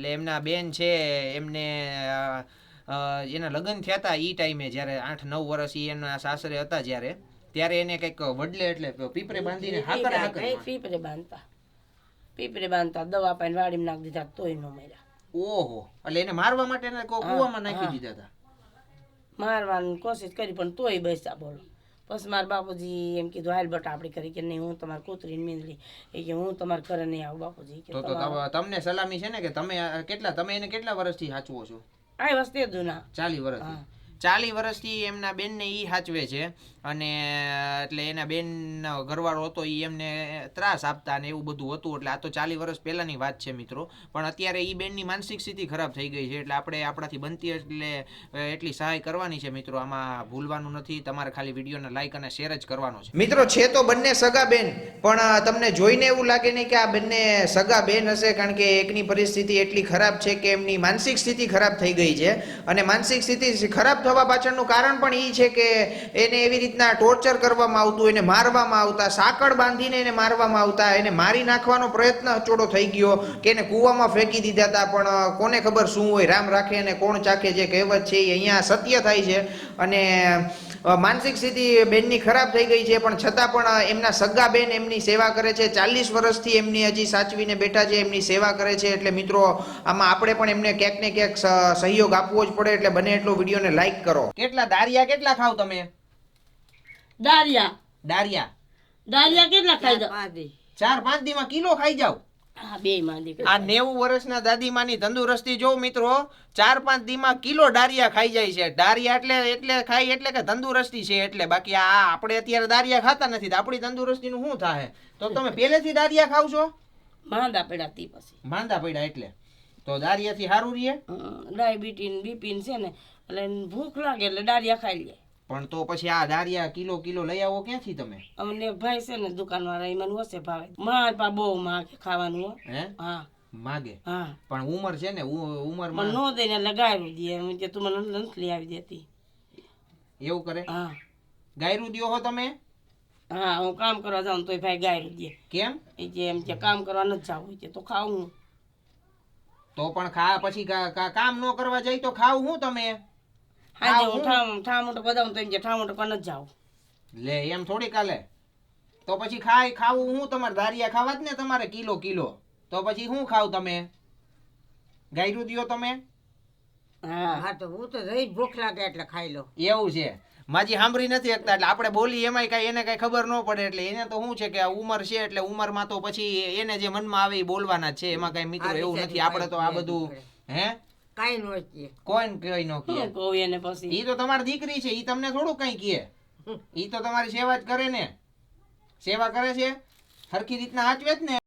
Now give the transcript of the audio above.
એટલે એમના બેન છે એમને એના લગ્ન થયા હતા એ ટાઈમે જ્યારે આઠ નવ વર્ષ એ એના સાસરે હતા જ્યારે. ત્યારે એને કંઈક વડલે એટલે પીપરે બાંધીને હાકર હાકર પીપરે બાંધતા. પીપરે બાંધતા દવા પાઈને વાડીમાં નાખી દીધા તોય ન મર્યા. ઓહો એટલે એને મારવા માટે કૂવામાં નાખી દીધા હતા. મારવાની કોશિશ કરી પણ તોય બેસા બોલો. પછી મારા બાપુજી એમ કીધું હાલ બટ આપણે કરી કે નહીં હું તમારી કૂતરીને મીંદલી એ કે હું તમારે ઘરે નહીં આવું બાપુજી. કે તો તો તમને સલામી છે ને કે તમે કેટલા તમે એને કેટલા વર્ષથી સાચવો છો? આ વસ્તે જૂના. ચાલી વર્ષથી. ચાલી વર્ષથી એમના બેનને એ સાચવે છે. અને, એટલે એના બેનનો ઘરવાળો હતો એ એમને ત્રાસ આપતા અને એવું બધું હતું. એટલે આ તો ચાલી વર્ષ પહેલાંની વાત છે મિત્રો. પણ અત્યારે એ બેનની માનસિક સ્થિતિ ખરાબ થઈ ગઈ છે. એટલે આપણે આપણાથી બનતી એટલે એટલી સહાય કરવાની છે મિત્રો. આમાં ભૂલવાનું નથી. તમારે ખાલી વિડીયોને લાઇક અને શેર જ કરવાનો છે. મિત્રો, છે તો બંને સગા બેન. પણ તમને જોઈને એવું લાગે નહીં કે આ બંને સગા બેન હશે કારણ કે એકની પરિસ્થિતિ એટલી ખરાબ છે કે એમની માનસિક સ્થિતિ ખરાબ થઈ ગઈ છે. અને માનસિક સ્થિતિ ખરાબ થવા પાછળનું કારણ પણ એ છે કે એને એવી રીતના ટોર્ચર કરવામાં આવતું, એને મારવામાં આવતા, સાંકળ બાંધીને એને મારવામાં આવતા, એને મારી નાખવાનો પ્રયત્ન ચોડો થઈ ગયો કે એને કૂવામાં ફેંકી દીધા હતા પણ કોને ખબર શું હોય, રામ રાખે અને કોણ ચાખે જે કહેવત છે એ અહીંયા સત્ય થાય છે. અને માનસિક સ્થિતિ બેનની ખરાબ થઈ ગઈ છે પણ છતાં પણ એમના સગા બેન એમની સેવા કરે છે. ચાલીસ વર્ષથી એમની હજી સાચવીને બેઠા છે એમની સેવા કરે છે. એટલે મિત્રો આમાં આપણે પણ એમને ક્યાંક ને ક્યાંક સહયોગ આપવો જ પડે એટલે બને એટલો વિડીયોને લાઈક કરો. કેટલા? દારિયા કેટલા ખાવ તમે? દારિયા. દારિયા. દારિયા કેટલા ખાઈ જાવ ચાર પાંચ દીમાં કિલો ખાઈ જાવ આ નેવું વર્ષના દાદીમાની તંદુરસ્તી જો મિત્રો ચાર પાંચ દીમાં કિલો ડારિયા ખાઈ જાય છે. ડારિયા એટલે એટલે ખાઈ એટલે કે તંદુરસ્તી છે એટલે. બાકી આ આપણે અત્યારે દારિયા ખાતા નથી તો આપણી તંદુરસ્તીનું શું થાય તો તમે પહેલેથી દારિયા ખાવ છો? માંદા પડ્યા તી પછી. માંદા પડ્યા એટલે. તો દારિયાથી સારું રહે? ડાયાબિટીન બીપીન છે ને એટલે ભૂખ લાગે એટલે દારિયા ખાઈ લે. પણ તો પછી આ દારિયા કિલો કિલો લઈ આવો ક્યાંથી તમે? અમને ભાઈ છે ને દુકાન વાળા એમાં હશે ભાવે માર પા બહુ માગે ખાવાનું હો. હે? હા. માગે? હા. પણ ઉંમર છે ને ઉંમરમાં નો દઈને લગાવી દે. કે તું મને નથી લઈ આવી દેતી. એવું કરે? હા. ગાયરું દ્યો હો તમે? હા હું કામ કરવા જાઉં તોય ભાઈ ગાયરું દે. કેમ? એ કે એમ કે કામ કરવા નથી જવું કે તો ખાવું તો પણ ખા પછી કામ ન કરવા જાય તો ખાવું હું તમે? હા હું? ઠામ ઠામું બધાઉં તો એમ કે ઠામું તો નથી લે એમ થોડી કાલે. તો પછી ખાય ખાવું હું તમારે? ધારિયા ખાવા જ ને તમારે? Kilo kilo. તો પછી હું ખાવ તમે? ગાયરું દિયો તમે? હા. હા તો હું તો રહી ભૂખ લાગે એટલે ખાઈ લો એવું છે. માજી સાંભળી નથી શકતા એટલે આપણે બોલી એમાંય કાંઈ એને કાંઈ ખબર ન પડે એટલે એને તો શું છે કે આ ઉંમર છે એટલે ઉંમરમાં તો પછી એને જે મનમાં આવે એ બોલવાના છે. એમાં કાંઈ મિત્રો એવું નથી. આપણે તો આ બધું હે? કાંઈ નો કહે. કોઈને કઈ નો કહે? કોઈ એને પછી. ઈ તો તમારી દીકરી છે ઈ તમને થોડું કઈ કહે. ઈ તો તમારી સેવા જ કરે ને. સેવા કરે છે? હરખી રીતના હાચવે જ ને.